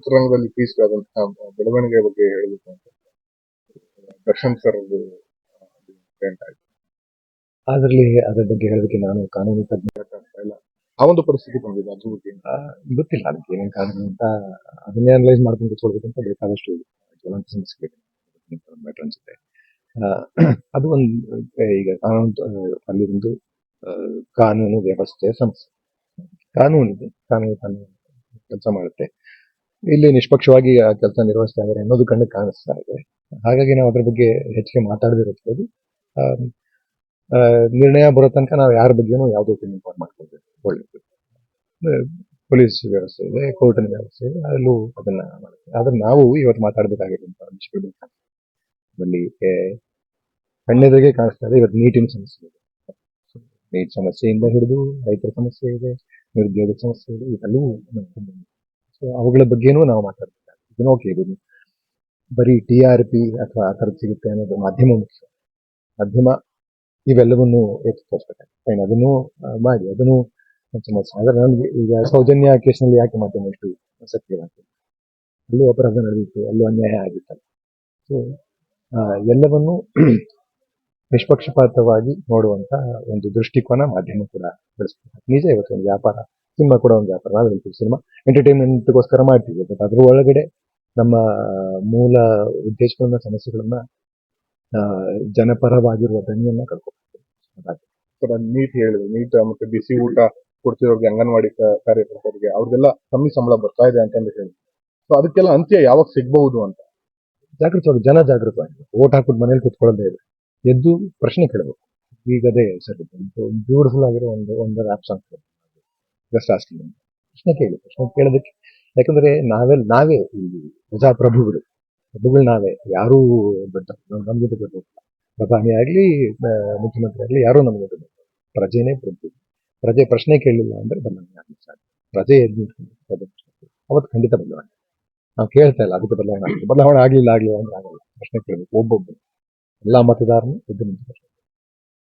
ಚಿತ್ರರಂಗದಲ್ಲಿ ಪೀಸ್ ಆದಂತಹ ಬೆಳವಣಿಗೆ ಬಗ್ಗೆ ಹೇಳಬೇಕು ಅಂತ ದರ್ಶನ್ ಸರ್ ಆಯ್ತು. ಅದರಲ್ಲಿ ಅದ್ರ ಬಗ್ಗೆ ಹೇಳೋದಕ್ಕೆ ನಾನು ಕಾನೂನು ತಜ್ಞ ಇಲ್ಲ. ಆ ಒಂದು ಪರಿಸ್ಥಿತಿ ಬಂದಿದೆ ಅದ್ರ ಬಗ್ಗೆ. ಆ, ಗೊತ್ತಿಲ್ಲ. ಅದಕ್ಕೆ ಏನೇನು ಕಾರಣ ಅಂತ ಅದನ್ನೇ ಅನಲೈಸ್ ಮಾಡ್ಕೊಂಡು ಕೂತ್ಕೊಳ್ಬೇಕಂತ ಬೇಕಾದಷ್ಟು ಜ್ವಲಂತ ಸಮಸ್ಯೆಗಳಿದೆ. ಮ್ಯಾಟ್ರ್ ಅನ್ಸುತ್ತೆ. ಆ, ಅದು ಒಂದು ಈಗ ಕಾನೂನು ಆ, ಅಲ್ಲಿ ಒಂದು ಆ, ಕಾನೂನು ವ್ಯವಸ್ಥೆಯ ಸಮಸ್ಯೆ. ಕಾನೂನಿದೆ ಕಾನೂನು ಕಾನೂನು ಕೆಲಸ ಮಾಡುತ್ತೆ. ಇಲ್ಲಿ ನಿಷ್ಪಕ್ಷವಾಗಿ ಆ ಕೆಲಸ ನಿರ್ವಹಿಸ್ತಾ ಇದ್ದಾರೆ ಅನ್ನೋದು ಕಂಡು ಕಾಣಿಸ್ತಾ ಇದೆ. ಹಾಗಾಗಿ ನಾವು ಅದ್ರ ಬಗ್ಗೆ ಹೆಚ್ಚಿಗೆ ಮಾತಾಡದಿರೋದು ನಿರ್ಣಯ ಬರೋ ತನಕ ನಾವು ಯಾರ ಬಗ್ಗೆನೂ ಯಾವುದೋ ಒಪಿನಿಯನ್ ಫಾರ್ಮ್ ಮಾಡ್ಕೊಳ್ಬೇಕು. ಒಳ್ಳೇದು. ಪೊಲೀಸ್ ವ್ಯವಸ್ಥೆ ಇದೆ, ಕೋರ್ಟಿನ ವ್ಯವಸ್ಥೆ ಇದೆ, ಅಲ್ಲೂ ಅದನ್ನ ಮಾಡ್ತೀವಿ ಆದ್ರೆ ನಾವು ಇವತ್ತು ಮಾತಾಡಬೇಕಾಗಿರುವಂತಹ ಅಂತ ಅನ್ಸ್ಕೊಳ್ಬೇಕಲ್ಲಿ ಕಣ್ಣೆದುರಿಗೆ ಕಾಣಿಸ್ತಾ ಇದೆ, ಇವತ್ತು ನೀಟಿನ ಸಮಸ್ಯೆ ಇದೆ. ನೀಟ್ ಸಮಸ್ಯೆಯಿಂದ ಹಿಡಿದು ರೈತರ ಸಮಸ್ಯೆ ಇದೆ, ನಿರುದ್ಯೋಗ ಸಮಸ್ಯೆ ಇದೆ ಇದೆಲ್ಲವೂ ಅವುಗಳ ಬಗ್ಗೆನೂ ನಾವು ಮಾತಾಡ್ತೀವಿ ಇದನ್ನು ಓಕೆ ಇದು ಬರೀ ಟಿ ಆರ್ ಪಿ ಅಥವಾ ಆ ಥರದ್ದು ಸಿಗುತ್ತೆ ಅನ್ನೋದು ಮಾಧ್ಯಮ ಮುಖ್ಯ. ಮಾಧ್ಯಮ ಇವೆಲ್ಲವನ್ನೂ ಎತ್ತಿ ಫೈನ್ ಅದನ್ನು ಮಾಡಿ, ಅದನ್ನು ಸಮಸ್ಯೆ ಆದ್ರೆ ನನಗೆ ಈಗ ಸೌಜನ್ಯ ಕೇಸ್ನಲ್ಲಿ ಯಾಕೆ ಮಾಧ್ಯಮ ಇಷ್ಟು ಸಕ್ರಿಯವಾಗ್ತದೆ ಅಲ್ಲೂ ಅಪರಾಧ ನಡೆದಿತ್ತು ಅಲ್ಲೂ ಅನ್ಯಾಯ ಆಗಿತ್ತಲ್ಲ. ಸೊ ಎಲ್ಲವನ್ನು ನಿಷ್ಪಕ್ಷಪಾತವಾಗಿ ನೋಡುವಂತ ಒಂದು ದೃಷ್ಟಿಕೋನ ಮಾಧ್ಯಮ ಕೂಡ ಬೆಳೆಸ್ಬೇಕು ನಿಜ ಇವತ್ತು ಒಂದು ವ್ಯಾಪಾರ. ಸಿನಿಮಾ ಕೂಡ ಒಂದು ವ್ಯಾಪಾರ ನಾವು ಹೇಳ್ತೀವಿ ಸಿನಿಮಾ. ಎಂಟರ್ಟೈನ್ಮೆಂಟ್ಗೋಸ್ಕರ ಮಾಡ್ತೀವಿ ಬಟ್ ಅದ್ರ ಒಳಗಡೆ ನಮ್ಮ ಮೂಲ ಉದ್ದೇಶಗಳನ್ನ ಸಮಸ್ಯೆಗಳನ್ನ ಜನಪರವಾಗಿರುವ ದನಿಯನ್ನ ಸರ್ ನೀಟ್ ಹೇಳಿದ್ರು ನೀಟ್ ಮತ್ತೆ ಬಿಸಿ ಊಟ ಕೊಡ್ತಿರೋರ್ಗೆ ಅಂಗನವಾಡಿ ಕಾರ್ಯಕರ್ತರಿಗೆ ಅವ್ರಿಗೆಲ್ಲ ಕಮ್ಮಿ ಸಂಬಳ ಬರ್ತಾ ಇದೆ ಅಂತಂದು ಹೇಳಿ. ಸೊ ಅದಕ್ಕೆಲ್ಲ ಅಂತ್ಯ ಯಾವಾಗ ಸಿಗಬಹುದು ಅಂತ? ಜಾಗೃತವಾಗಿ ಜನ ಜಾಗೃತವಾಗಿದೆ ಓಟ್ ಹಾಕ್ಬಿಟ್ಟು ಮನೇಲಿ ಕುತ್ಕೊಳ್ಳೋದೇ ಇದೆ ಎದ್ದು ಪ್ರಶ್ನೆ ಕೇಳಬೇಕು. ಈಗ ಅದೇ ಸರ್ ಬ್ಯೂಟಿಫುಲ್ ಆಗಿರೋ ಒಂದು ಒಂದು ಆಪ್ ಸಾಂಗ್ ಜಸ್ಟ್ ಆಸ್ಕಿಂಗ್ ಪ್ರಶ್ನೆ ಕೇಳಿ ಪ್ರಶ್ನೆ ಕೇಳೋದಕ್ಕೆ. ಯಾಕಂದ್ರೆ ನಾವೇ ನಾವೇ ಇಲ್ಲಿ ಪ್ರಜಾಪ್ರಭುಗಳು. ಪ್ರಭುಗಳು ನಾವೇ. ಯಾರೂ ದೊಡ್ಡ ಜೊತೆ ಬರ್ಬೇಕು ಪ್ರಧಾನಿ ಆಗಲಿ ಮುಖ್ಯಮಂತ್ರಿ ಆಗಲಿ, ಯಾರೂ ನಮ್ಗೆ ದೊಡ್ಡ ಪ್ರಜೆನೇ ಪ್ರಭು. ಪ್ರಜೆ ಪ್ರಶ್ನೆ ಕೇಳಲಿಲ್ಲ ಅಂದ್ರೆ ಬದಲಾವಣೆ ಸಾಧ್ಯ. ಪ್ರಜೆ ಪ್ರಜೆ ಪ್ರಶ್ನೆ. ಅವತ್ತು ಖಂಡಿತ ಬದಲಾವಣೆ. ನಾವು ಕೇಳ್ತಾ ಇಲ್ಲ ಅದಕ್ಕೆ ಬದಲಾವಣೆ ಆಗುತ್ತೆ ಬದಲಾವಣೆ ಆಗಲಿಲ್ಲ ಆಗಲಿಲ್ಲ ಅಂದ್ರೆ ಆಗಲ್ಲ. ಪ್ರಶ್ನೆ ಕೇಳಬೇಕು. ಒಬ್ಬೊಬ್ಬರು. ಎಲ್ಲ ಮತದಾರನು ಎದ್ದು ನಿಂತು